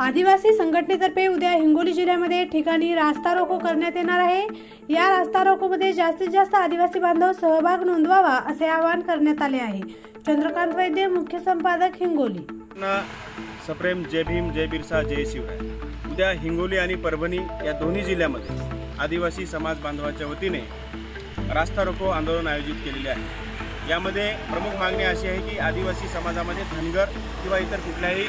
आदिवासी संघटनेतर्फे उद्या हिंगोली जिल्ह्यामध्ये ठिकाणी रास्ता रोको करण्यात येणार आहे. या रास्ता रोकोमध्ये जास्तीत जास्त आदिवासी बांधव सहभाग नोंदवावा असे आवाहन करण्यात आले आहे. चंद्रकांत वैद्य मुख्य संपादक हिंगोली. सप्रेम जय भीम जय बिरसा जय शिवराय उद्या हिंगोली आणि परभणी या दोन्ही जिल्ह्यामध्ये आदिवासी समाज बांधवाच्या वतीने रास्ता रोको आंदोलन आयोजित केलेले आहे. यामध्ये प्रमुख मागणी अशी आहे की आदिवासी समाजामध्ये धनगर किंवा इतर कुठल्याही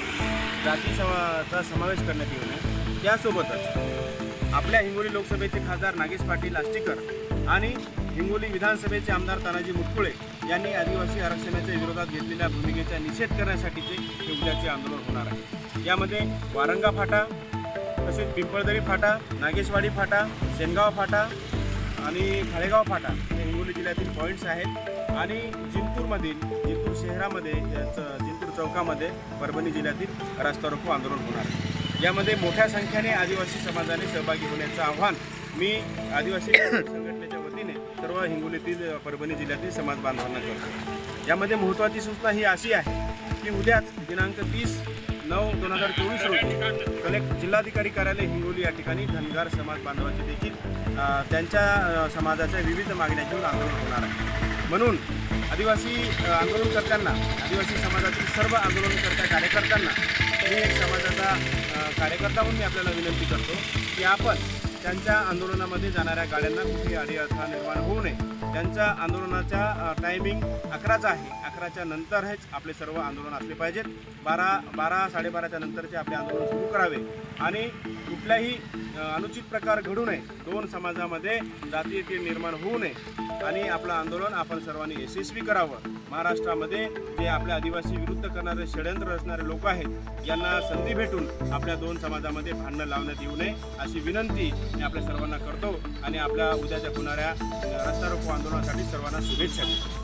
जाती समाचा समावेश करण्यात येऊ नये. त्यासोबतच आपल्या हिंगोली लोकसभेचे खासदार नागेश पाटील आष्टीकर आणि हिंगोली विधानसभेचे आमदार तानाजी मुटकुळे यांनी आदिवासी आरक्षणाच्या विरोधात घेतलेल्या भूमिकेचा निषेध करण्यासाठीचे हे उद्याचे आंदोलन होणार आहे. यामध्ये वारंगा फाटा तसेच पिंपळदरी फाटा नागेशवाडी फाटा शेनगाव फाटा आणि खाळेगाव फाटा हे जिल्ह्यातील पॉईंट्स आहेत. आणि जिंतूरमधील जिंतूर शहरामध्ये याचं जिंतूर चौकामध्ये परभणी जिल्ह्यातील रास्ता रोको आंदोलन होणार आहे. यामध्ये मोठ्या संख्येने आदिवासी समाजाने सहभागी होण्याचं आव्हान मी आदिवासी संघटनेच्या वतीने सर्व हिंगोलीतील परभणी जिल्ह्यातील समाज बांधवांना करतो. यामध्ये महत्त्वाची सूचना ही अशी आहे की उद्याच दिनांक तीस नऊ दोन हजार चोवीस रोजी कलेक्ट जिल्हाधिकारी कार्यालय हिंगोली या ठिकाणी धनगार समाज बांधवांचे देखील त्यांच्या समाजाच्या विविध मागण्या घेऊन आंदोलन होणार आहे. म्हणून आदिवासी आंदोलनकर्त्यांना आदिवासी समाजातील सर्व आंदोलनकर्त्या कार्यकर्त्यांना मी एक समाजाचा कार्यकर्ता म्हणून मी आपल्याला विनंती करतो की आपण त्यांच्या आंदोलनामध्ये जाणाऱ्या गाड्यांना कुठेही अडीअडथळा निर्माण होऊ नये. त्यांच्या आंदोलनाचा टायमिंग अकराचा आहे. अकराच्या नंतर हेच आपले सर्व आंदोलन असले पाहिजेत. बारा बारा साडेबाराच्या नंतरचे आपले आंदोलन सुरू करावे. आणि कुठल्याही अनुचित प्रकार घडू नये. दोन समाजामध्ये जातीयती निर्माण होऊ नये. आणि आपलं आंदोलन आपण सर्वांनी यशस्वी करावं. महाराष्ट्रामध्ये जे आपल्या आदिवासी विरुद्ध करणारे षडयंत्र रचणारे लोक आहेत यांना संधी भेटून आपल्या दोन समाजामध्ये भांडणं लावण्यात येऊ नये अशी विनंती मी आपल्या सर्वांना करतो. आणि आपल्या उद्याच्या होणाऱ्या रस्ता रोको आंदोलनासाठी सर्वांना शुभेच्छा देतो.